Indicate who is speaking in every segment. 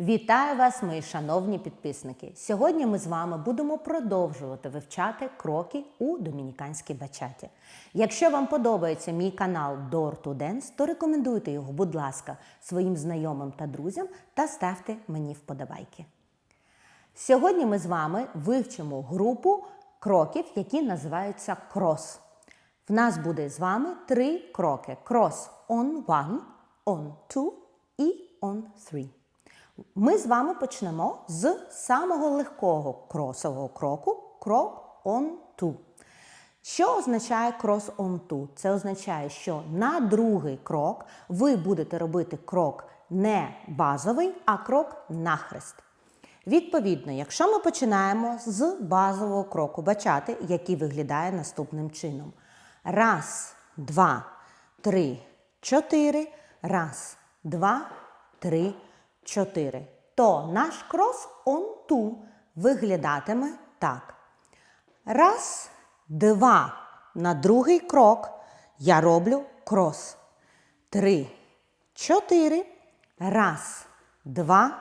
Speaker 1: Вітаю вас, мої шановні підписники! Сьогодні ми з вами будемо продовжувати вивчати кроки у домініканській бачаті. Якщо вам подобається мій канал Door to Dance, то рекомендуйте його, будь ласка, своїм знайомим та друзям та ставте мені вподобайки. Сьогодні ми з вами вивчимо групу кроків, які називаються крос. В нас буде з вами три кроки: крос on one, on two і on three. Ми з вами почнемо з самого легкого кросового кроку крок on two. Що означає cross on two? Це означає, що на другий крок ви будете робити крок не базовий, а крок нахрест. Відповідно, якщо ми починаємо з базового кроку бачати, який виглядає наступним чином. Раз, два, три, чотири. Раз, два, три, чотири. То наш крос on two виглядатиме так. Раз, два. На другий крок я роблю крос. Три, чотири. Раз, два,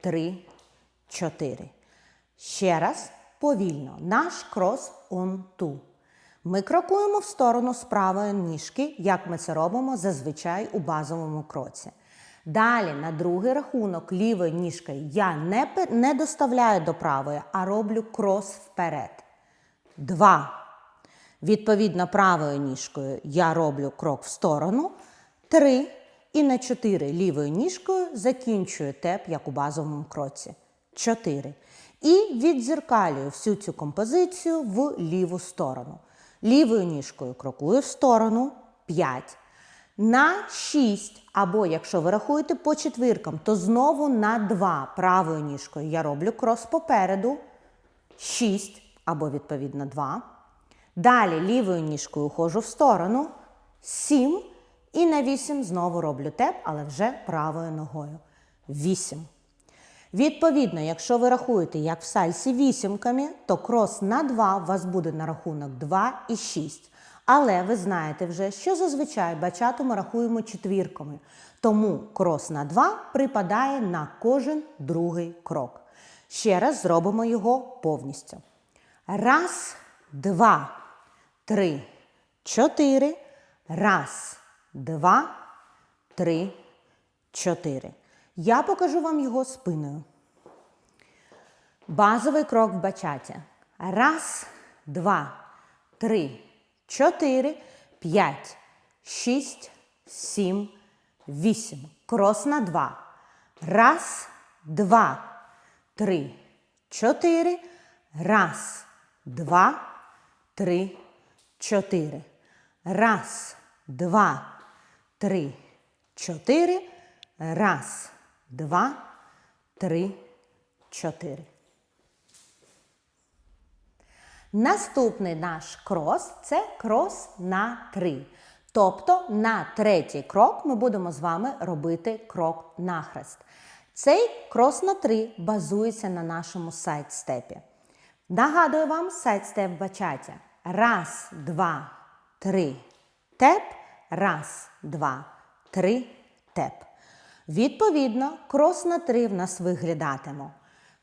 Speaker 1: три, чотири. Ще раз повільно. Наш крос on two. Ми крокуємо в сторону з правої ніжки, як ми це робимо зазвичай у базовому кроці. Далі на другий рахунок лівою ніжкою я не, не доставляю до правої, а роблю крос вперед. Два. Відповідно, правою ніжкою я роблю крок в сторону. Три. І на чотири лівою ніжкою закінчую теп, як у базовому кроці. Чотири. І віддзеркалюю всю цю композицію в ліву сторону. Лівою ніжкою крокую в сторону. П'ять. На 6, або якщо ви рахуєте по четвіркам, то знову на 2 правою ніжкою я роблю крос попереду. 6 або відповідно 2. Далі лівою ніжкою ходжу в сторону. 7. І на 8 знову роблю теп, але вже правою ногою. 8. Відповідно, якщо ви рахуєте, як в сальсі вісімками, то крос на 2 у вас буде на рахунок 2 і 6. Але ви знаєте вже, що зазвичай бачату ми рахуємо четвірками. Тому крос на 2 припадає на кожен другий крок. Ще раз зробимо його повністю. Раз, два, три, чотири. Раз, два, три, чотири. Я покажу вам його спиною. Базовий крок в бачаті. Раз, два, три, чотири, п'ять, шість, сім, вісім. Крос на два. Раз, два, три, чотири. Раз, два, три, чотири. Раз, два, три, чотири. Раз, два, три, чотири. Наступний наш крос це крос на 3. Тобто на третій крок ми будемо з вами робити крок нахрест. Цей крос на 3 базується на нашому сайдстепі. Нагадую вам сайдстеп в бачаті. Раз, два, три, теп. Раз, два, три, теп. Відповідно, крос на 3 в нас виглядатиме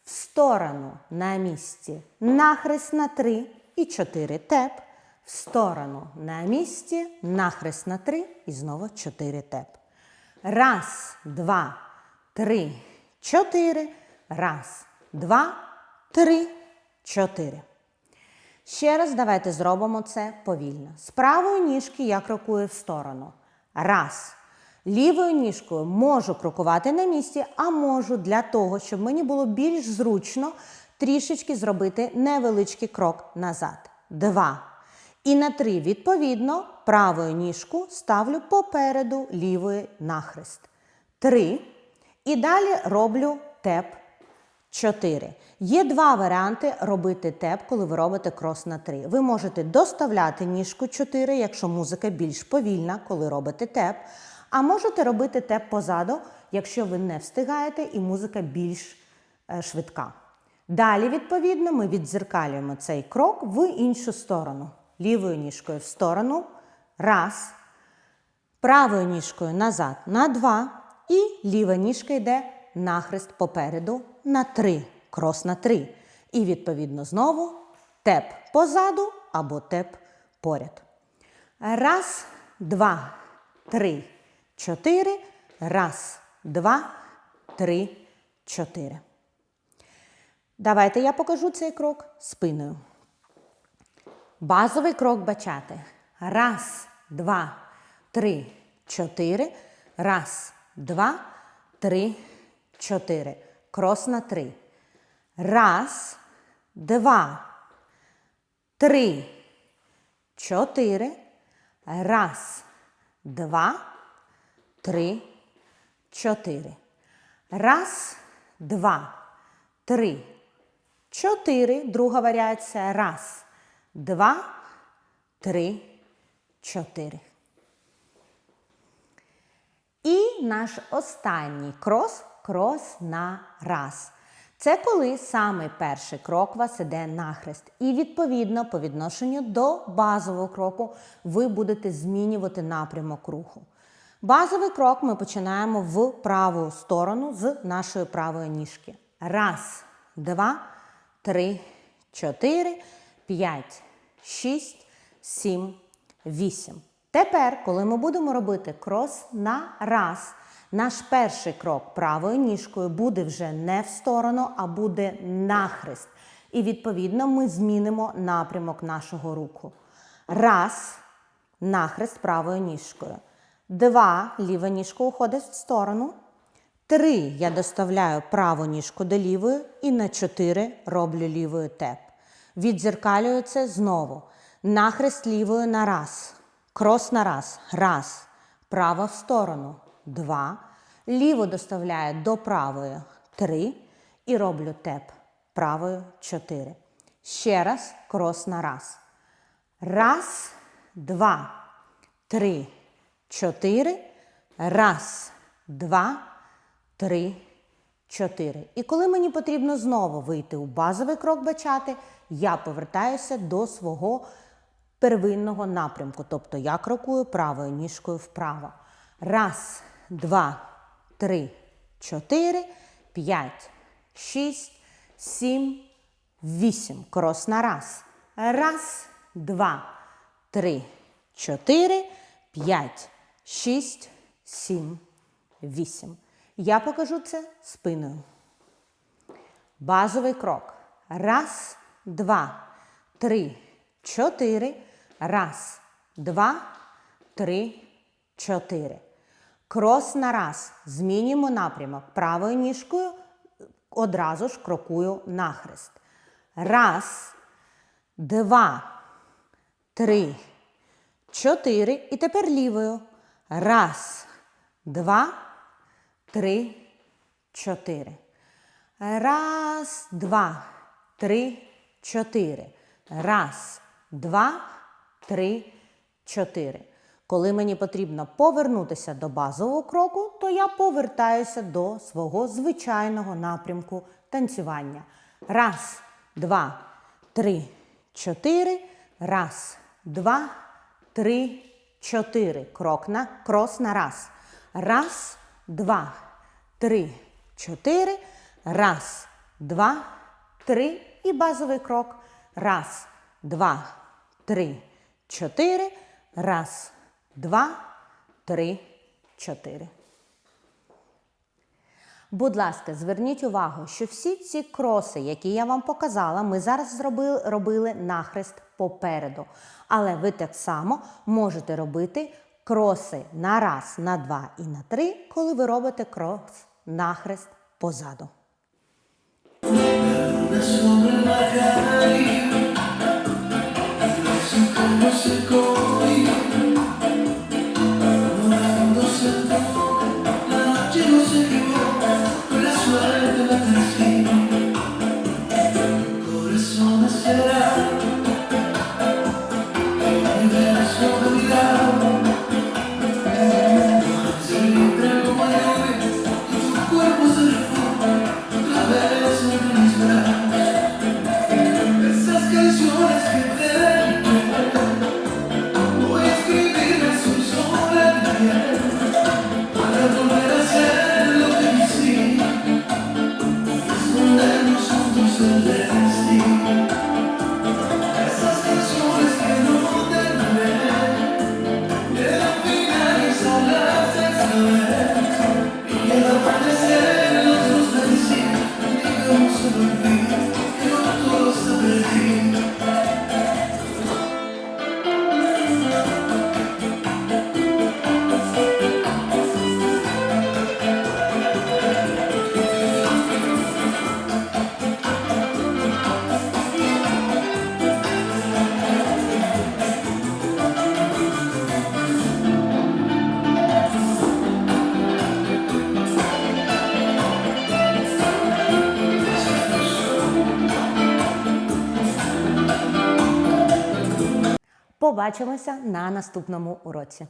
Speaker 1: в сторону на місці нахрест на 3 і 4 теп. В сторону на місці нахрест на 3 і знову 4 теп. Раз, два, три, чотири. Раз, два, три, чотири. Ще раз давайте зробимо це повільно. З правої ніжки я крокую в сторону. Раз. Лівою ніжкою можу крокувати на місці, а можу для того, щоб мені було більш зручно трішечки зробити невеличкий крок назад. Два. І на три, відповідно, правою ніжку ставлю попереду лівої нахрест. Три. І далі роблю теп 4. Є два варіанти робити теп, коли ви робите крос на 3. Ви можете доставляти ніжку 4, якщо музика більш повільна, коли робите теп. А можете робити теп позаду, якщо ви не встигаєте і музика більш е, швидка. Далі, відповідно, ми віддзеркалюємо цей крок в іншу сторону. Лівою ніжкою в сторону. Раз. Правою ніжкою назад на два. І ліва ніжка йде нахрест попереду на 3, крос на 3. І відповідно знову теп позаду або теп поряд. Раз, два, три, чотири. Раз, два, три, чотири. Давайте я покажу цей крок спиною. Базовий крок бачати. Раз, два, три, чотири. Раз, два, три, чотири. Крос на три. Раз, два, три, чотири. Раз, два, три, чотири. Раз, два, три, чотири. Друга варіація. Раз, два, три, чотири. І наш останній крос крос на раз. Це коли саме перший крок вас іде нахрест. І відповідно, по відношенню до базового кроку, ви будете змінювати напрямок руху. Базовий крок ми починаємо в праву сторону з нашої правої ніжки. Раз, два, три, чотири, п'ять, шість, сім, вісім. Тепер, коли ми будемо робити крос на раз, наш перший крок правою ніжкою буде вже не в сторону, а буде нахрест. І відповідно ми змінимо напрямок нашого руху. Раз, нахрест правою ніжкою. Два, ліва ніжка уходить в сторону. Три я доставляю праву ніжку до лівої і на чотири роблю лівою теп. Відзеркалюю це знову. Нахрест лівою на раз. Крос на раз. Раз. Права в сторону. Два. Ліву доставляю до правої. Три. І роблю теп. Правою чотири. Ще раз. Крос на раз. Раз, два, три, чотири. Раз, два, три, чотири. І коли мені потрібно знову вийти у базовий крок бачати, я повертаюся до свого первинного напрямку. Тобто я крокую правою ніжкою вправо. Раз, два, три, чотири, п'ять, шість, сім, вісім. Крос на раз. Раз, два, три, чотири, п'ять, шість, сім, вісім. Я покажу це спиною. Базовий крок. Раз, два, три, чотири. Раз, два, три, чотири. Крос на раз. Змінюємо напрямок. Правою ніжкою одразу ж крокую нахрест. Раз, два, три, чотири. І тепер лівою. Раз, два, три, чотири. Раз, два, три, чотири. Раз, два, три, чотири. Коли мені потрібно повернутися до базового кроку, то я повертаюся до свого звичайного напрямку танцювання. Раз, два, три, чотири. Раз, два, три, чотири. Крок на крос на раз. Раз, два, три, чотири. Раз, два, три. І базовий крок. Раз, два, три, чотири. Раз, два, три, чотири. Будь ласка, зверніть увагу, що всі ці кроси, які я вам показала, ми зараз зробили, робили нахрест попереду. Але ви так само можете робити кроси на раз, на два і на три, коли ви робите крос нахрест позаду.
Speaker 2: sobre la should have.
Speaker 1: Побачимося на наступному уроці.